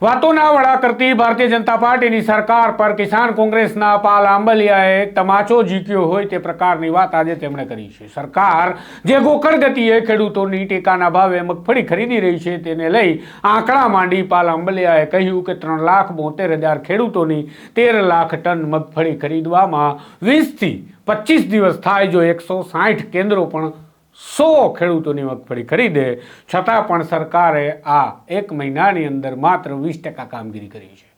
વાતોના વડા કરતી ભારતીય જનતા પાર્ટીની સરકાર પર કિસાન કોંગ્રેસના પાલ આંબલિયાએ તમાચો જીક્યો હોય તે પ્રકારની વાત આજે તેમણે કરી છે. સરકાર જે ગોકળ ગતિએ ખેડૂતોની ટેકાના ભાવે મગફળી ખરીદી રહી છે તેને લઈ આંકડા માંડી પાલ આંબલિયાએ કહ્યું કે ત્રણ લાખ બોતેર હજાર ખેડૂતોની તેર લાખ ટન મગફળી ખરીદવામાં વીસથી પચીસ દિવસ થાય જો એકસો સાઠ કેન્દ્રો પણ સો ખેડૂતોની મગફળી ખરીદે, છતાં પણ સરકારે આ એક મહિનાની અંદર માત્ર વીસ ટકા કામગીરી કરી છે.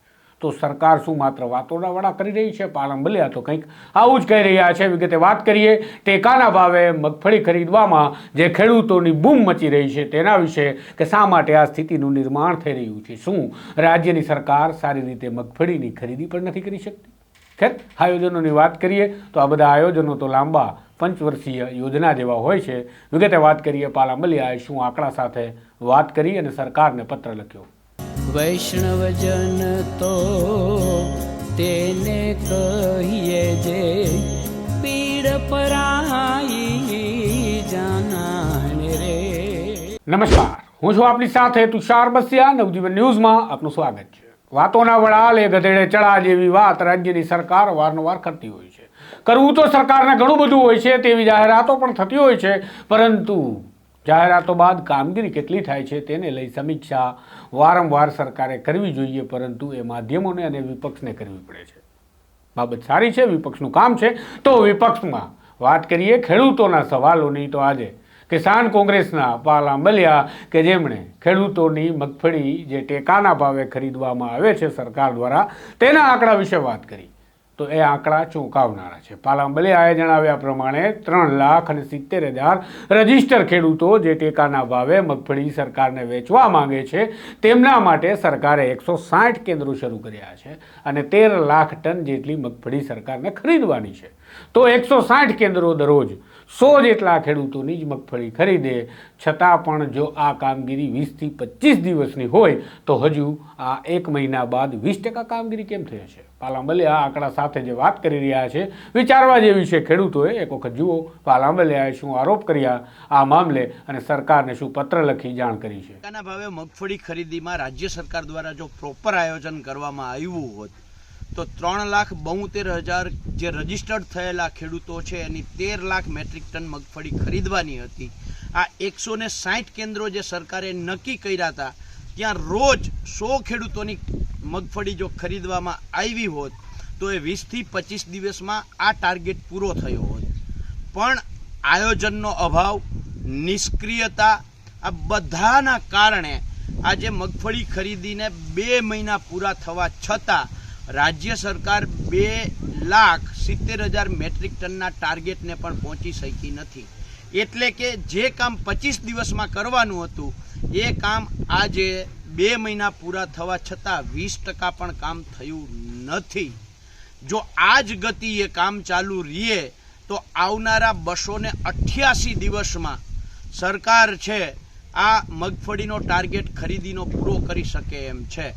તો સરકાર શું માત્ર વાતોના વડા કરી રહી છે? પાલમ બલ્યા તો કંઈક આવું જ કહી રહ્યા છે. વિગતે વાત કરીએ, ટેકાના ભાવે મગફળી ખરીદવામાં જે ખેડૂતોની બૂમ મચી રહી છે તેના વિશે કે શા માટે આ સ્થિતિનું નિર્માણ થઈ રહ્યું છે? શું રાજ્યની સરકાર સારી રીતે મગફળીની ખરીદી પણ નથી કરી શકતી? ખેર આયોજનોની વાત કરીએ તો આ બધા આયોજનો તો લાંબા પંચવર્ષીય યોજના જેવા હોય છે. વિગતે વાત કરીએ પાલામલિયાએ શું આંકડા સાથે વાત કરી અને સરકારને પત્ર લખ્યો. વૈષ્ણવજન તો તેને કહીએ જે પીડ પરાઈ જાનાને રે. નમસ્કાર. હું છું આપની સાથે તુષાર બસિયા. નવજીવન ન્યૂઝમાં આપનું સ્વાગત છે. વાતોના વડાલ ગધેડે ચડા જેવી વાત રાજ્યની સરકાર વારંવાર કરતી હોય છે. કરવું તો સરકારને ઘણું બધું હોય છે, તેવી જાહેરાતો પણ થતી હોય છે, પરંતુ જાહેરાતો બાદ કામગીરી કેટલી થાય છે તેને લઈ સમીક્ષા વારંવાર સરકારે કરવી જોઈએ, પરંતુ એ માધ્યમોને અને વિપક્ષને કરવી પડે છે. બાબત સારી છે, વિપક્ષનું કામ છે, તો વિપક્ષમાં વાત કરીએ ખેડૂતોના સવાલોની. તો આજે કિસાન કોંગ્રેસના પાલ આંબલિયા કે જેમણે ખેડૂતોની મગફળી જે ટેકાના ભાવે ખરીદવામાં આવે છે સરકાર દ્વારા, તેના આંકડા વિશે વાત કરી. તો એ આંકડા ચોંકાવનારા છે. પાલ આંબલિયાએ જણાવ્યા પ્રમાણે ત્રણ લાખ અને સિત્તેર હજાર રજિસ્ટર ખેડૂતો જે ટેકાના ભાવે મગફળી સરકારને વેચવા માંગે છે, તેમના માટે સરકારે એકસો સાઠ કેન્દ્રો શરૂ કર્યા છે અને તેર લાખ ટન જેટલી મગફળી સરકારને ખરીદવાની છે. તો એકસો સાઠ કેન્દ્રો દરરોજ સો જેટલા ખેડૂતોની જ મગફળી ખરીદે. છતાં પણ જો આ કામગીરી વીસથી પચીસ દિવસની હોય, તો હજુ આ એક મહિના બાદ વીસ ટકા કામગીરી કેમ થઈ હશે પાલાંબલિયા આંકડા સાથે જે વાત કરી રહ્યા છે, વિચારવા જેવી છે ખેડૂતોએ. એક વખત જુઓ, પાલાંબલિયાએ શું આરોપ કર્યા આ મામલે અને સરકારને શું પત્ર લખી જાણ કરી છે? ભાવે મગફળી ખરીદીમાં રાજ્ય સરકાર દ્વારા જો પ્રોપર આયોજન કરવામાં આવ્યું હોત તો ત્રણ લાખ બોતેર હજાર જે રજીસ્ટર્ડ થયેલા ખેડૂતો છે, એની તેર લાખ મેટ્રિક ટન મગફળી ખરીદવાની હતી. આ એકસો ને સાઠ કેન્દ્રો જે સરકારે નક્કી કર્યા હતા, ત્યાં રોજ સો ખેડૂતોની મગફળી જો ખરીદવામાં આવી હોત, તો એ વીસથી પચીસ દિવસમાં આ ટાર્ગેટ પૂરો થયો હોત. પણ આયોજનનો અભાવ, નિષ્ક્રિયતા, આ બધાના કારણે આજે મગફળી ખરીદીને બે મહિના પૂરા થવા છતાં રાજ્ય સરકાર બે લાખ સિત્તેર હજાર મેટ્રિક ટનના ટાર્ગેટને પણ પહોંચી શકી નથી. એટલે કે જે કામ પચીસ દિવસમાં કરવાનું હતું, એ કામ આજે બે મહિના પૂરા થવા છતાં વીસ ટકા પણ કામ થયું નથી. જો આ જ ગતિએ કામ ચાલુ રહીએ તો આવનારા બસો ને અઠ્યાસી દિવસમાં સરકાર છે આ મગફળીનો ટાર્ગેટ ખરીદીનો પૂરો કરી શકે એમ છે.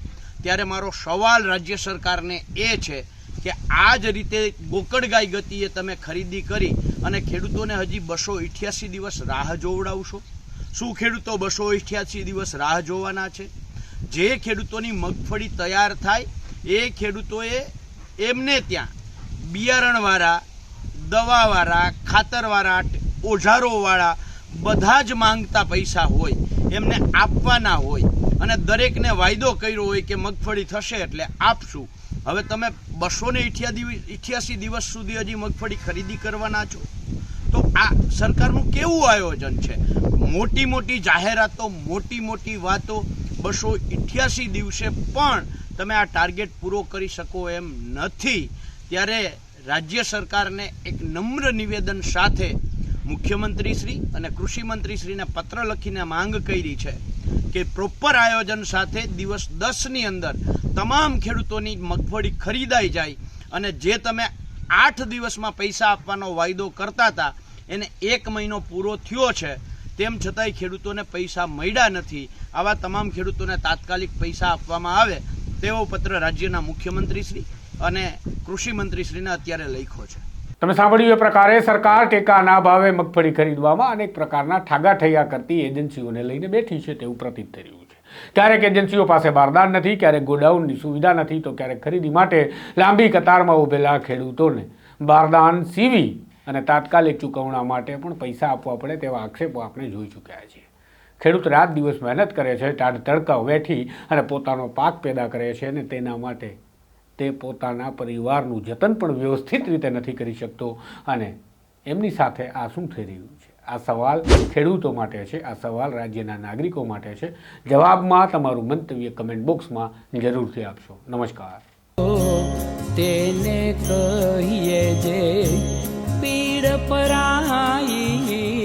ત્યારે મારો સવાલ રાજ્ય સરકારને એ છે કે આ જ રીતે ગોકળગાય ગતિએ તમે ખરીદી કરી અને ખેડૂતોને હજી બસો અઠ્યાસી દિવસ રાહ જોવડાવશો? શું ખેડૂતો બસો અઠ્યાસી દિવસ રાહ જોવાના છે? જે ખેડૂતોની મગફળી તૈયાર થાય, એ ખેડૂતોએ એમને ત્યાં બિયારણવાળા, દવાવાળા, ખાતરવાળા ઓઝારોવાળા બધા જ માંગતા પૈસા હોય, એમને આપવાના હોય. અને દરેકને વાયદો કર્યો હોય કે મગફળી થશે એટલે આપશું. હવે તમે બસો ને ઇઠ્યાસી દિવસ સુધી હજી મગફળી ખરીદી કરવાના છો? તો આ સરકારનું કેવું આયોજન છે? મોટી મોટી જાહેરાતો, મોટી મોટી વાતો, બસો ઇઠ્યાસી દિવસે પણ તમે આ ટાર્ગેટ પૂરો કરી શકો એમ નથી. ત્યારે રાજ્ય સરકારને એક નમ્ર નિવેદન સાથે મુખ્યમંત્રીશ્રી અને કૃષિમંત્રીશ્રીને પત્ર લખીને માંગ કરી છે કે પ્રોપર આયોજન સાથે દિવસ દસની અંદર તમામ ખેડૂતોની મગફળી ખરીદાઈ જાય અને જે તમે આઠ દિવસમાં પૈસા આપવાનો વાયદો કરતા હતા, એને એક મહિનો પૂરો થયો છે, તેમ છતાંય ખેડૂતોને પૈસા મળ્યા નથી. આવા તમામ ખેડૂતોને તાત્કાલિક પૈસા આપવામાં આવે તેવો પત્ર રાજ્યના મુખ્યમંત્રીશ્રી અને કૃષિમંત્રીશ્રીને અત્યારે લખ્યો છે. તમે સાંભળ્યું એ પ્રકારે સરકાર ટેકાના ભાવે મગફળી ખરીદવામાં અનેક પ્રકારના ઠાગા ઠૈયા કરતી એજન્સીઓને લઈને બેઠી છે તેવું પ્રતીત થઈ રહ્યું છે. ક્યારેક એજન્સીઓ પાસે બારદાન નથી, ક્યારેક ગોડાઉનની સુવિધા નથી, તો ક્યારેક ખરીદી માટે લાંબી કતારમાં ઊભેલા ખેડૂતોને બારદાન, સીવી અને તાત્કાલિક ચૂકવણા માટે પણ પૈસા આપવા પડે તેવા આક્ષેપો આપણે જોઈ ચૂક્યા છીએ. ખેડૂત રાત દિવસ મહેનત કરે છે, ટાઢ તડકા વેઠી અને પોતાનો પાક પેદા કરે છે અને તેના માટે તે પોતાના પરિવારનું જતન પણ વ્યવસ્થિત રીતે નથી કરી શકતો. અને એમની સાથે આ શું થઈ રહ્યું છે. આ સવાલ ખેડૂતો માટે છે, આ સવાલ રાજ્યના નાગરિકો માટે છે. જવાબમાં તમારું મંતવ્ય કમેન્ટ બોક્સમાં જરૂરથી આપશો. નમસ્કાર. તેને કહીએ જે પીડ પરાઈ